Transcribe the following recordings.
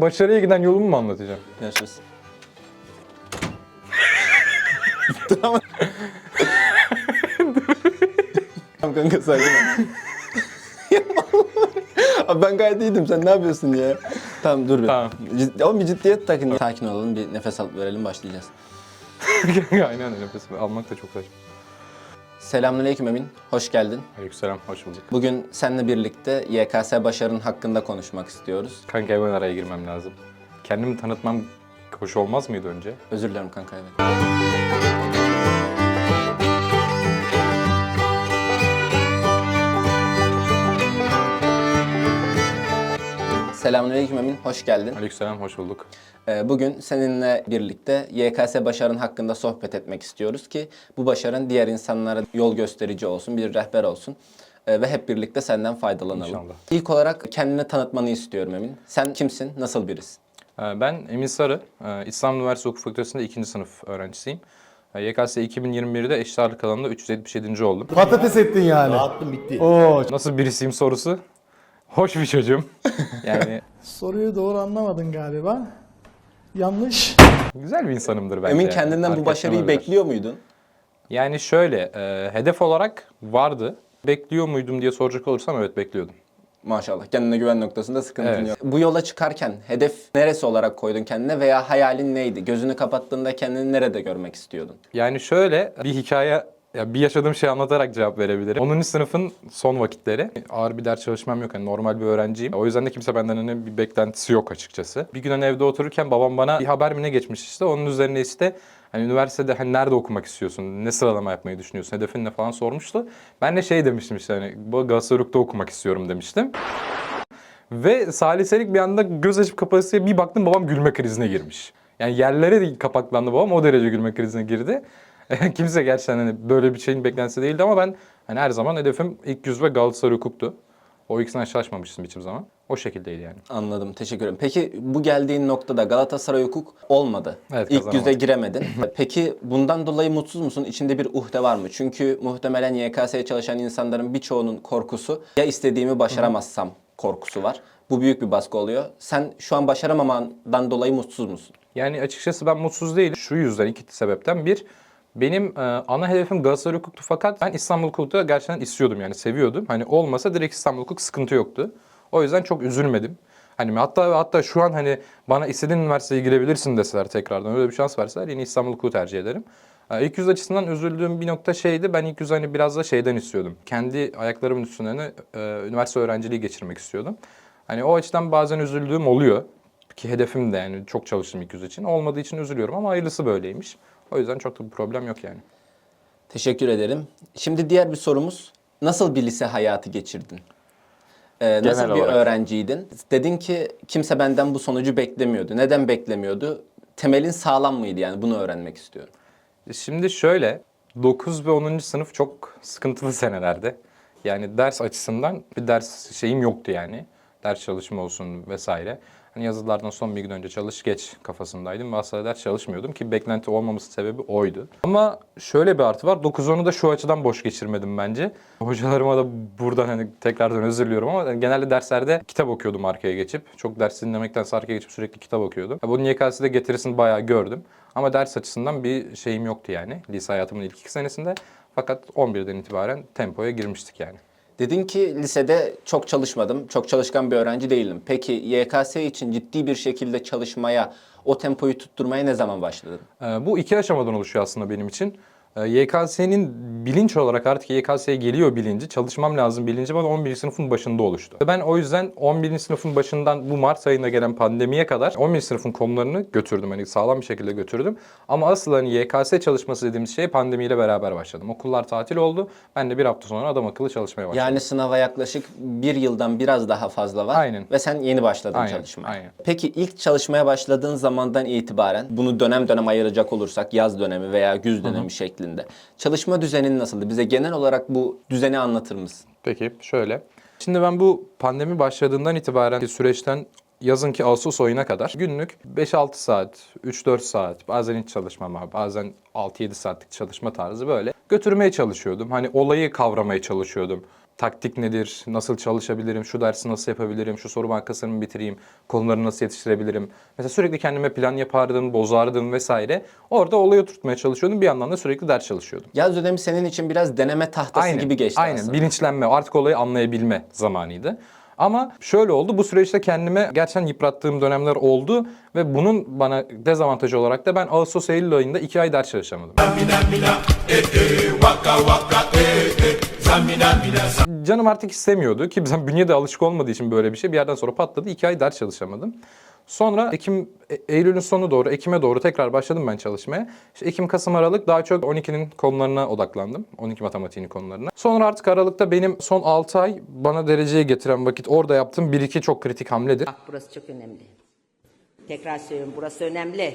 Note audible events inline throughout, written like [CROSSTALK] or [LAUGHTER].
Başarıya giden yolumu mu anlatacağım? Görüşürüz. tamam. tamam kanka sakin ol. Abi ben gayet iyiydim. Sen ne yapıyorsun ya? Tamam dur bir. Tamam. Cid- ama bir ciddiyet takın. Sakin olalım. Bir nefes alıp verelim başlayacağız. [LAUGHS] Aynen nefes almak da çok saçma. Selamünaleyküm Emin. Hoş geldin. Aleykümselam, hoş bulduk. Bugün seninle birlikte YKS başarının hakkında konuşmak istiyoruz. Kanka hemen araya girmem lazım. Kendimi tanıtmam hoş olmaz mıydı önce? Özür dilerim kanka evet. Selamünaleyküm Emin, hoş geldin. Aleykümselam, hoş bulduk. Ee, Bugün seninle birlikte YKS başarın hakkında sohbet etmek istiyoruz ki bu başarın diğer insanlara yol gösterici olsun, bir rehber olsun Ee, ve hep birlikte senden faydalanalım. İnşallah. İlk olarak kendini tanıtmanı istiyorum Emin. Sen kimsin, nasıl birisin? Ee, Ben Emin Sarı, İstanbul Üniversitesi Hukuk Fakültesi'nde ikinci sınıf öğrencisiyim. YKS 2021'de eşit ağırlık alanında 377. oldum. Patates ettin yani. Dağıttım bitti. Oo. Nasıl birisiyim sorusu? Hoş bir çocuğum. [LAUGHS] yani Soruyu doğru anlamadın galiba. Yanlış. güzel bir insanımdır bence. Emin kendinden bu Fark başarıyı etmem öyle. bekliyor muydun? Yani şöyle, e, hedef olarak vardı. Bekliyor muydum diye soracak olursam evet bekliyordum. Maşallah. Kendine güven noktasında sıkıntın Evet. yok. Bu yola çıkarken hedef neresi olarak koydun kendine veya hayalin neydi? Gözünü kapattığında kendini nerede görmek istiyordun? Yani şöyle bir hikaye, ya bir yaşadığım şeyi anlatarak cevap verebilirim. 10. sınıfın son vakitleri. Ağır bir ders çalışmam yok. Hani normal bir öğrenciyim. O yüzden de kimse benden hani bir beklentisi yok açıkçası. Bir gün hani evde otururken babam bana bir haber mi ne geçmiş işte. Onun üzerine işte hani üniversitede hani nerede okumak istiyorsun? Ne sıralama yapmayı düşünüyorsun? Hedefin ne falan sormuştu. Ben de şey demiştim işte hani Galatasaray'da okumak istiyorum demiştim. Ve saliselik bir anda göz açıp kapatısıya bir baktım babam gülme krizine girmiş. Yani yerlere kapaklandı babam o derece gülme krizine girdi. [LAUGHS] Kimse gerçekten hani böyle bir şeyin beklentisi değildi ama ben hani her zaman hedefim ilk yüz ve Galatasaray hukuktu. O ikisinden şaşmamıştım hiçbir zaman. O şekildeydi yani. Anladım. Teşekkür ederim. Peki bu geldiğin noktada Galatasaray hukuk olmadı. Evet, İlk kazanamadım. yüze giremedin. [LAUGHS] Peki bundan dolayı mutsuz musun? İçinde bir uhde var mı? Çünkü muhtemelen YKS'ye çalışan insanların birçoğunun korkusu ya istediğimi başaramazsam korkusu var. Bu büyük bir baskı oluyor. Sen şu an başaramamandan dolayı mutsuz musun? Yani açıkçası ben mutsuz değilim. Şu yüzden iki sebepten. Bir, benim e, ana hedefim Galatasaray hukuktu fakat ben İstanbul hukukta gerçekten istiyordum yani seviyordum. Hani olmasa direkt İstanbul hukuk sıkıntı yoktu. O yüzden çok üzülmedim. Hani hatta hatta şu an hani bana istediğin üniversiteye girebilirsin deseler tekrardan öyle bir şans verseler yine İstanbul hukuku tercih ederim. E, İlk yüz açısından üzüldüğüm bir nokta şeydi. Ben ilk yüz hani biraz da şeyden istiyordum. Kendi ayaklarımın üstüne e, üniversite öğrenciliği geçirmek istiyordum. Hani o açıdan bazen üzüldüğüm oluyor. Ki hedefim de yani çok çalıştım ilk yüz için. Olmadığı için üzülüyorum ama hayırlısı böyleymiş. O yüzden çok da bir problem yok yani. Teşekkür ederim. Şimdi diğer bir sorumuz. Nasıl bir lise hayatı geçirdin? Ee, nasıl Genel bir olarak. öğrenciydin? Dedin ki kimse benden bu sonucu beklemiyordu. Neden beklemiyordu? Temelin sağlam mıydı yani? Bunu öğrenmek istiyorum. Şimdi şöyle 9 ve 10. sınıf çok sıkıntılı [LAUGHS] senelerde. Yani ders açısından bir ders şeyim yoktu yani. Ders çalışma olsun vesaire. Hani yazılardan son bir gün önce çalış geç kafasındaydım ders çalışmıyordum ki beklenti olmaması sebebi oydu. Ama şöyle bir artı var. 9-10'u da şu açıdan boş geçirmedim bence. Hocalarıma da buradan hani tekrardan özür diliyorum ama genelde derslerde kitap okuyordum arkaya geçip. Çok ders dinlemekten arkaya geçip sürekli kitap okuyordum. Bunun YKS'de getirisini bayağı gördüm. Ama ders açısından bir şeyim yoktu yani lise hayatımın ilk iki senesinde. Fakat 11'den itibaren tempoya girmiştik yani. Dedin ki lisede çok çalışmadım, çok çalışkan bir öğrenci değilim. Peki YKS için ciddi bir şekilde çalışmaya, o tempoyu tutturmaya ne zaman başladın? Ee, Bu iki aşamadan oluşuyor aslında benim için. Ee, YKS'nin bilinç olarak artık YKS'ye geliyor bilinci, çalışmam lazım bilinci bana 11. sınıfın başında oluştu. Ben o yüzden 11. sınıfın başından bu Mart ayında gelen pandemiye kadar 11. sınıfın konularını götürdüm. Hani sağlam bir şekilde götürdüm. Ama asıl hani YKS çalışması dediğimiz şey pandemiyle beraber başladım. Okullar tatil oldu. Ben de bir hafta sonra adam akıllı çalışmaya başladım. Yani sınava yaklaşık bir yıldan biraz daha fazla var. Aynen. Ve sen yeni başladın Aynen, çalışmaya. aynen. Peki ilk çalışmaya başladığın zamandan itibaren bunu dönem dönem ayıracak olursak yaz dönemi veya güz dönemi şeklinde. Çalışma düzenin nasıldı? Bize genel olarak bu düzeni anlatır mısın? Peki şöyle. Şimdi ben bu pandemi başladığından itibaren süreçten yazın ki Ağustos ayına kadar günlük 5-6 saat, 3-4 saat, bazen hiç çalışmama, bazen 6-7 saatlik çalışma tarzı böyle götürmeye çalışıyordum. Hani olayı kavramaya çalışıyordum. taktik nedir, nasıl çalışabilirim, şu dersi nasıl yapabilirim, şu soru bankasını mı bitireyim, konuları nasıl yetiştirebilirim. Mesela sürekli kendime plan yapardım, bozardım vesaire. Orada olayı oturtmaya çalışıyordum. Bir yandan da sürekli ders çalışıyordum. Yaz dönemi senin için biraz deneme tahtası gibi geçti Aynen. aslında. Bilinçlenme, artık olayı anlayabilme zamanıydı. Ama şöyle oldu, bu süreçte kendime gerçekten yıprattığım dönemler oldu ve bunun bana dezavantajı olarak da ben Ağustos-Eylül ayında iki ay ders çalışamadım. Canım artık istemiyordu ki bizim [LAUGHS] bünyede alışık olmadığı için böyle bir şey bir yerden sonra patladı. iki ay ders çalışamadım. Sonra Ekim, E- Eylül'ün sonu doğru, Ekim'e doğru tekrar başladım ben çalışmaya. İşte Ekim, Kasım, Aralık daha çok 12'nin konularına odaklandım. 12 matematiğinin konularına. Sonra artık Aralık'ta benim son 6 ay bana dereceye getiren vakit orada yaptığım 1-2 çok kritik hamledir. Bak burası çok önemli. Tekrar söylüyorum burası önemli.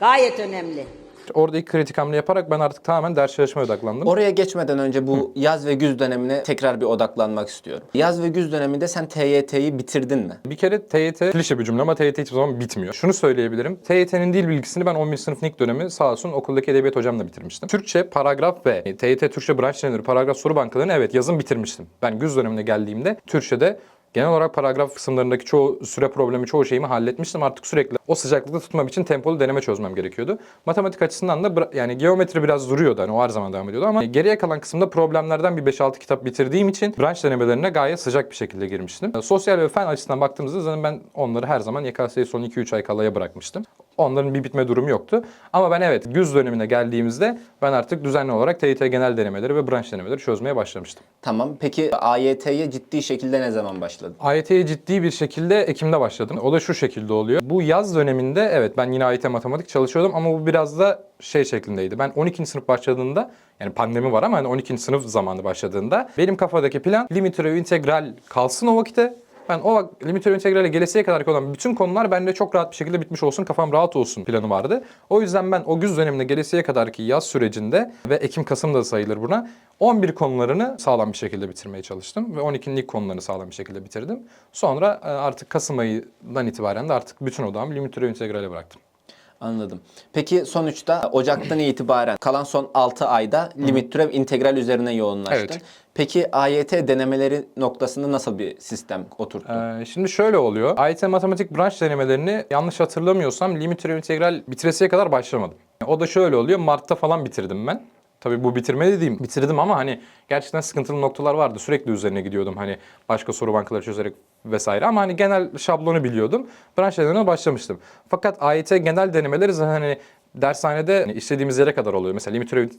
Gayet önemli. Orada ilk kritik hamle yaparak ben artık tamamen ders çalışmaya odaklandım. Oraya geçmeden önce bu yaz ve güz dönemine tekrar bir odaklanmak istiyorum. Yaz ve güz döneminde sen TYT'yi bitirdin mi? Bir kere TYT, klişe bir cümle ama TYT hiçbir zaman bitmiyor. Şunu söyleyebilirim. TYT'nin dil bilgisini ben 11. sınıfın ilk dönemi sağ olsun okuldaki edebiyat hocamla bitirmiştim. Türkçe, paragraf ve TYT Türkçe branş deneleri, paragraf soru bankalarını evet yazın bitirmiştim. Ben güz dönemine geldiğimde Türkçe'de genel olarak paragraf kısımlarındaki çoğu süre problemi, çoğu şeyimi halletmiştim. Artık sürekli o sıcaklıkta tutmam için tempolu deneme çözmem gerekiyordu. Matematik açısından da yani geometri biraz duruyordu. Hani o her zaman devam ediyordu ama geriye kalan kısımda problemlerden bir 5-6 kitap bitirdiğim için branş denemelerine gayet sıcak bir şekilde girmiştim. Sosyal ve fen açısından baktığımızda zaten ben onları her zaman YKS'yi son 2-3 ay kalaya bırakmıştım. Onların bir bitme durumu yoktu. Ama ben evet güz dönemine geldiğimizde ben artık düzenli olarak TYT genel denemeleri ve branş denemeleri çözmeye başlamıştım. Tamam. Peki AYT'ye ciddi şekilde ne zaman başladın? AYT'ye ciddi bir şekilde Ekim'de başladım. O da şu şekilde oluyor. Bu yaz döneminde evet ben yine AYT matematik çalışıyordum ama bu biraz da şey şeklindeydi. Ben 12. sınıf başladığında yani pandemi var ama hani 12. sınıf zamanı başladığında benim kafadaki plan limit türevi integral kalsın o vakite. Ben o vak- limit türevi integrale gelesiye kadar olan bütün konular bende çok rahat bir şekilde bitmiş olsun, kafam rahat olsun planı vardı. O yüzden ben o güz döneminde gelesiye kadarki yaz sürecinde ve Ekim-Kasım da sayılır buna 11 konularını sağlam bir şekilde bitirmeye çalıştım ve 12'nin ilk konularını sağlam bir şekilde bitirdim. Sonra e, artık Kasım ayından itibaren de artık bütün odağımı limit türevi integrale bıraktım. Anladım. Peki sonuçta Ocak'tan itibaren kalan son 6 ayda limit türev integral üzerine yoğunlaştın. Evet. Peki AYT denemeleri noktasında nasıl bir sistem oturttun? Ee, şimdi şöyle oluyor. AYT matematik branş denemelerini yanlış hatırlamıyorsam limit türevi integral bitiresiye kadar başlamadım. O da şöyle oluyor. Mart'ta falan bitirdim ben. Tabii bu bitirme dediğim bitirdim ama hani gerçekten sıkıntılı noktalar vardı. Sürekli üzerine gidiyordum hani başka soru bankaları çözerek vesaire ama hani genel şablonu biliyordum. Branş denemelerine başlamıştım. Fakat AYT genel denemeleri zaten hani dershanede hani istediğimiz yere kadar oluyor. Mesela limit türevi,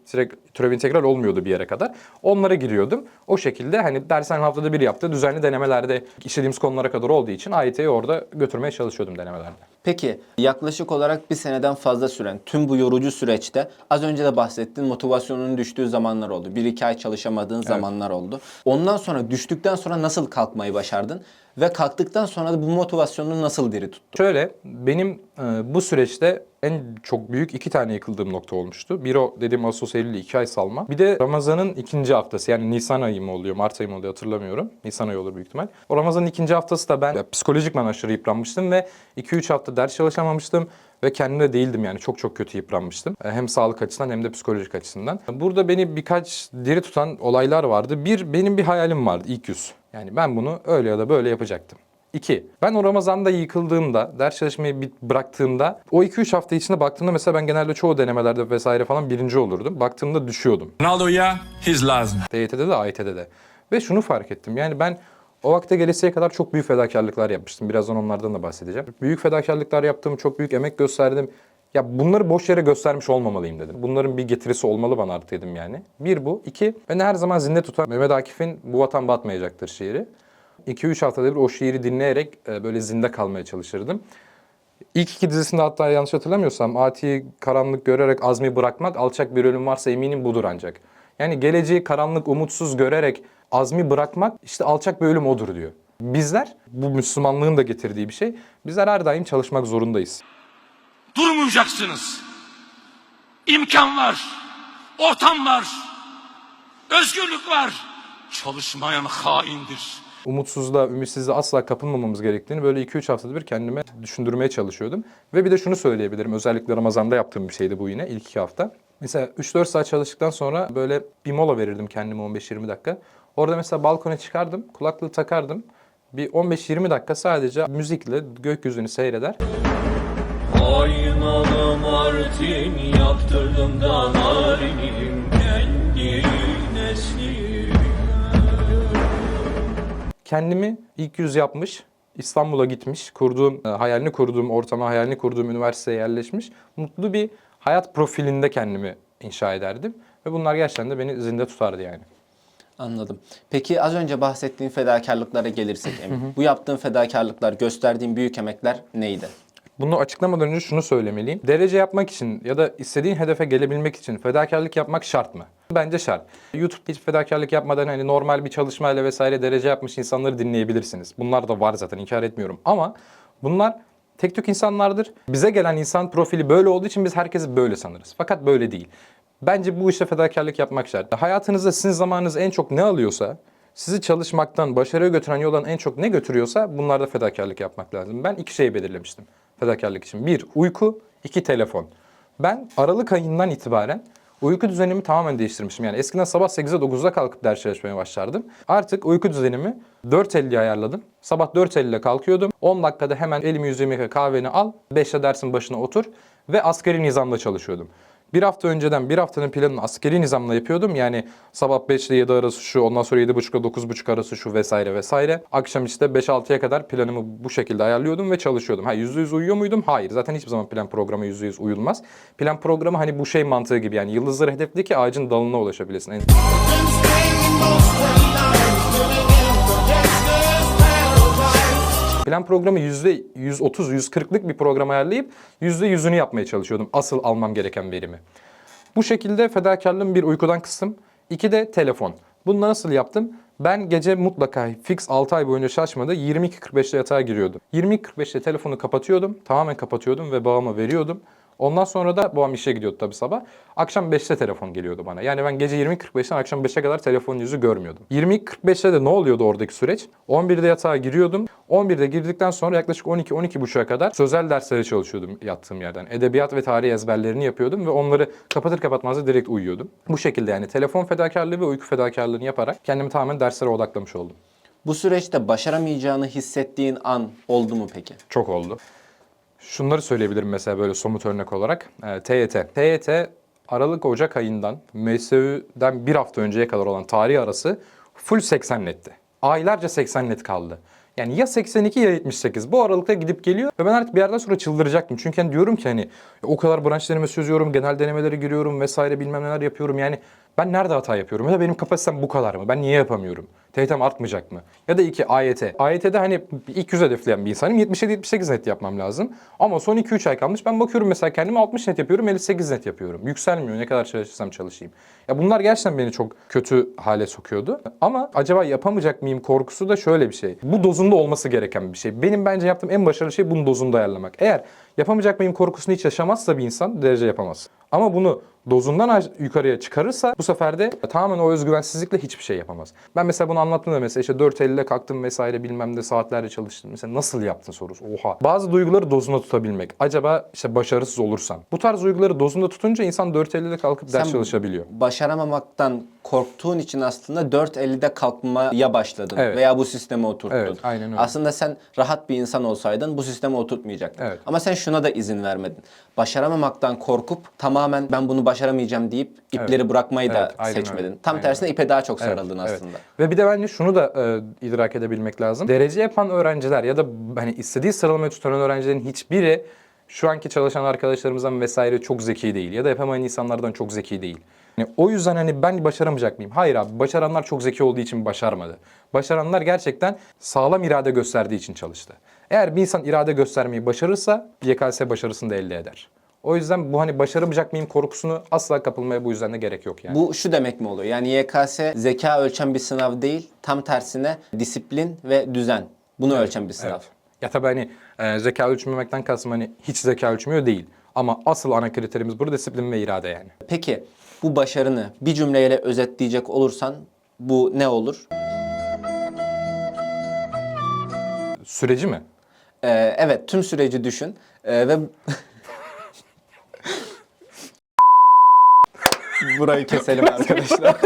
türevi integral olmuyordu bir yere kadar. Onlara giriyordum. O şekilde hani dershane haftada bir yaptığı düzenli denemelerde işlediğimiz konulara kadar olduğu için AYT'yi orada götürmeye çalışıyordum denemelerde. Peki yaklaşık olarak bir seneden fazla süren tüm bu yorucu süreçte az önce de bahsettin motivasyonun düştüğü zamanlar oldu. Bir iki ay çalışamadığın zamanlar oldu. Ondan sonra düştükten sonra nasıl kalkmayı başardın? Ve kalktıktan sonra da bu motivasyonunu nasıl diri tuttun? Şöyle benim e, bu süreçte en çok büyük iki tane yıkıldığım nokta olmuştu. Bir o dediğim Ağustos Eylül iki ay salma. Bir de Ramazan'ın ikinci haftası yani Nisan ayı mı oluyor Mart ayı mı oluyor hatırlamıyorum. Nisan ayı olur büyük ihtimal. O Ramazan'ın ikinci haftası da ben ya, psikolojikman aşırı yıpranmıştım ve 2-3 hafta ders çalışamamıştım. Ve kendimde değildim yani çok çok kötü yıpranmıştım. E, Hem sağlık açısından hem de psikolojik açısından. Burada beni birkaç diri tutan olaylar vardı. Bir, benim bir hayalim vardı ilk yüz. Yani ben bunu öyle ya da böyle yapacaktım. İki, ben o Ramazan'da yıkıldığımda, ders çalışmayı bıraktığımda o 2-3 hafta içinde baktığımda mesela ben genelde çoğu denemelerde vesaire falan birinci olurdum. Baktığımda düşüyordum. Ronaldo'ya his lazım. TYT'de de AYT'de de. Ve şunu fark ettim. Yani ben o vakte gelesiye kadar çok büyük fedakarlıklar yapmıştım. Birazdan onlardan da bahsedeceğim. Büyük fedakarlıklar yaptım, çok büyük emek gösterdim. Ya bunları boş yere göstermiş olmamalıyım dedim. Bunların bir getirisi olmalı bana artık dedim yani. Bir bu. iki beni her zaman zinde tutan Mehmet Akif'in Bu Vatan Batmayacaktır şiiri. 2-3 haftada bir o şiiri dinleyerek e, böyle zinde kalmaya çalışırdım. İlk iki dizisinde hatta yanlış hatırlamıyorsam Ati'yi karanlık görerek azmi bırakmak, alçak bir ölüm varsa eminim budur ancak. Yani geleceği karanlık, umutsuz görerek azmi bırakmak işte alçak bir ölüm odur diyor. Bizler, bu Müslümanlığın da getirdiği bir şey, bizler her daim çalışmak zorundayız. Durmayacaksınız. İmkan var. Ortam var. Özgürlük var. Çalışmayan haindir. umutsuzluğa, ümitsizliğe asla kapılmamamız gerektiğini böyle 2-3 haftada bir kendime düşündürmeye çalışıyordum. Ve bir de şunu söyleyebilirim. Özellikle Ramazan'da yaptığım bir şeydi bu yine ilk iki hafta. Mesela 3-4 saat çalıştıktan sonra böyle bir mola verirdim kendime 15-20 dakika. Orada mesela balkona çıkardım, kulaklığı takardım. Bir 15-20 dakika sadece müzikle gökyüzünü seyreder. Aynalı Martin yaptırdım da narinim kendi neslim. Kendimi ilk yüz yapmış, İstanbul'a gitmiş, kurduğum, e, hayalini kurduğum ortama, hayalini kurduğum üniversiteye yerleşmiş, mutlu bir hayat profilinde kendimi inşa ederdim. Ve bunlar gerçekten de beni zinde tutardı yani. Anladım. Peki az önce bahsettiğin fedakarlıklara gelirsek Emin. Bu yaptığın fedakarlıklar, gösterdiğin büyük emekler neydi? Bunu açıklamadan önce şunu söylemeliyim. Derece yapmak için ya da istediğin hedefe gelebilmek için fedakarlık yapmak şart mı? Bence şart. YouTube'da hiç fedakarlık yapmadan hani normal bir çalışmayla vesaire derece yapmış insanları dinleyebilirsiniz. Bunlar da var zaten inkar etmiyorum. Ama bunlar tek tük insanlardır. Bize gelen insan profili böyle olduğu için biz herkesi böyle sanırız. Fakat böyle değil. Bence bu işe fedakarlık yapmak şart. Hayatınızda sizin zamanınız en çok ne alıyorsa, sizi çalışmaktan başarıya götüren yoldan en çok ne götürüyorsa bunlarda fedakarlık yapmak lazım. Ben iki şey belirlemiştim fedakarlık için. Bir, uyku. iki telefon. Ben Aralık ayından itibaren uyku düzenimi tamamen değiştirmişim. Yani eskiden sabah 8'e 9'da kalkıp ders çalışmaya başlardım. Artık uyku düzenimi 4.50'ye ayarladım. Sabah 4.50'de kalkıyordum. 10 dakikada hemen elimi yüzümü kahveni al. 5'te dersin başına otur. Ve askeri nizamda çalışıyordum. Bir hafta önceden bir haftanın planını askeri nizamla yapıyordum. Yani sabah 5 ile 7 arası şu, ondan sonra 7.30 ile 9.30 arası şu vesaire vesaire. Akşam işte 5-6'ya kadar planımı bu şekilde ayarlıyordum ve çalışıyordum. Ha %100 uyuyor muydum? Hayır. Zaten hiçbir zaman plan programa %100 uyulmaz. Plan programı hani bu şey mantığı gibi yani yıldızları hedefle ki ağacın dalına ulaşabilesin. En- Plan programı %130-140'lık bir program ayarlayıp %100'ünü yapmaya çalışıyordum. Asıl almam gereken verimi. Bu şekilde fedakarlığım bir uykudan kıstım. İki de telefon. Bunu nasıl yaptım? Ben gece mutlaka fix 6 ay boyunca şaşmadı 22.45'te yatağa giriyordum. 22.45'te telefonu kapatıyordum. Tamamen kapatıyordum ve babama veriyordum. Ondan sonra da babam işe gidiyordu tabii sabah. Akşam 5'te telefon geliyordu bana. Yani ben gece 20.45'ten akşam 5'e kadar telefon yüzü görmüyordum. 20.45'te de ne oluyordu oradaki süreç? 11'de yatağa giriyordum. 11'de girdikten sonra yaklaşık 12-12.30'a kadar sözel derslere çalışıyordum yattığım yerden. Edebiyat ve tarih ezberlerini yapıyordum ve onları kapatır kapatmaz da direkt uyuyordum. Bu şekilde yani telefon fedakarlığı ve uyku fedakarlığını yaparak kendimi tamamen derslere odaklamış oldum. Bu süreçte başaramayacağını hissettiğin an oldu mu peki? Çok oldu. Şunları söyleyebilirim mesela böyle somut örnek olarak. Ee, TYT. TYT Aralık Ocak ayından MSÜ'den bir hafta önceye kadar olan tarih arası full 80 netti. Aylarca 80 net kaldı. Yani ya 82 ya 78. Bu aralıkta gidip geliyor ve ben artık bir yerden sonra çıldıracaktım. Çünkü hani diyorum ki hani o kadar branş deneme çözüyorum, genel denemelere giriyorum vesaire bilmem neler yapıyorum. Yani ben nerede hata yapıyorum? Ya da benim kapasitem bu kadar mı? Ben niye yapamıyorum? TYT'm artmayacak mı? Ya da iki AYT. AYT'de hani ilk yüz hedefleyen bir insanım. 77-78 net yapmam lazım. Ama son 2-3 ay kalmış. Ben bakıyorum mesela kendime 60 net yapıyorum, 58 net yapıyorum. Yükselmiyor ne kadar çalışırsam çalışayım. Ya bunlar gerçekten beni çok kötü hale sokuyordu. Ama acaba yapamayacak mıyım korkusu da şöyle bir şey. Bu dozunda olması gereken bir şey. Benim bence yaptığım en başarılı şey bunun dozunda ayarlamak. Eğer yapamayacak mıyım korkusunu hiç yaşamazsa bir insan derece yapamaz. Ama bunu dozundan yukarıya çıkarırsa bu sefer de tamamen o özgüvensizlikle hiçbir şey yapamaz. Ben mesela bunu anlattığımda mesela işte 4.50'de kalktım vesaire bilmem de saatlerce çalıştım. Mesela nasıl yaptın sorusu. Oha. Bazı duyguları dozunda tutabilmek. Acaba işte başarısız olursan. Bu tarz duyguları dozunda tutunca insan 4.50'de kalkıp ders Sen çalışabiliyor. Başaramamaktan korktuğun için aslında 4.50'de kalkmaya başladın Evet. veya bu sisteme oturttun. Evet, aynen öyle. Aslında sen rahat bir insan olsaydın bu sisteme oturtmayacaktın. Evet. Ama sen şuna da izin vermedin. Başaramamaktan korkup tamamen ben bunu başaramayacağım deyip ipleri bırakmayı da Evet, aynen seçmedin. öyle. Tam Aynen tersine ipe daha çok Evet, sarıldın evet. aslında. Ve bir de bence şunu da e, idrak edebilmek lazım. Derece yapan öğrenciler ya da hani istediği sıralamayı tutan öğrencilerin hiçbiri şu anki çalışan arkadaşlarımızdan vesaire çok zeki değil ya da yapamayan insanlardan çok zeki değil. Yani o yüzden hani ben başaramayacak mıyım? Hayır abi başaranlar çok zeki olduğu için başarmadı. Başaranlar gerçekten sağlam irade gösterdiği için çalıştı. Eğer bir insan irade göstermeyi başarırsa YKS başarısını da elde eder. O yüzden bu hani başaramayacak mıyım korkusunu asla kapılmaya bu yüzden de gerek yok yani. Bu şu demek mi oluyor? Yani YKS zeka ölçen bir sınav değil, tam tersine disiplin ve düzen. Bunu ölçen bir sınav. Evet. Ya tabii hani e, zeka ölçmemekten kastım hani hiç zeka ölçmüyor değil. Ama asıl ana kriterimiz burada disiplin ve irade yani. Peki bu başarını bir cümleyle özetleyecek olursan bu ne olur? Süreci mi? Ee, evet tüm süreci düşün Ee, ve burayı keselim arkadaşlar.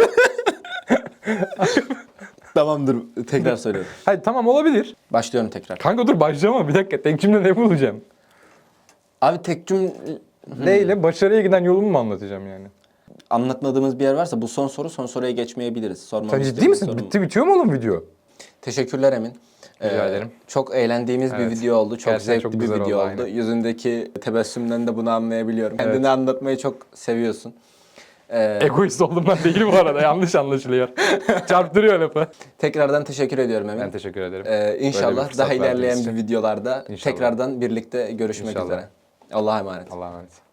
Tamamdır. Tekrar söylüyorum. Hayır tamam olabilir. Başlıyorum tekrar. Kanka dur başlama bir dakika. Tek cümle ne bulacağım? Abi tek cümle Neyle? Başarıya giden yolumu mu anlatacağım yani? anlatmadığımız bir yer varsa bu son soru son soruya geçmeyebiliriz. Sormamı Sen ciddi misin? Bitti bitiyor mu oğlum video? Teşekkürler Emin. Ee, Rica ederim. Çok eğlendiğimiz bir Evet. video oldu. Çok Gerçekten zevkli çok bir video oldu, oldu. aynen. Yüzündeki tebessümden de bunu anlayabiliyorum. Evet. Kendini anlatmayı çok seviyorsun. Ee, Egoist oldum ben değil bu arada. Yanlış anlaşılıyor. [LAUGHS] Çarptırıyor lafı. tekrardan teşekkür ediyorum Emin. Ben teşekkür ederim. Ee, bir inşallah daha ilerleyen bir videolarda İnşallah. tekrardan birlikte görüşmek İnşallah. üzere. Allah'a emanet. Allah'a emanet.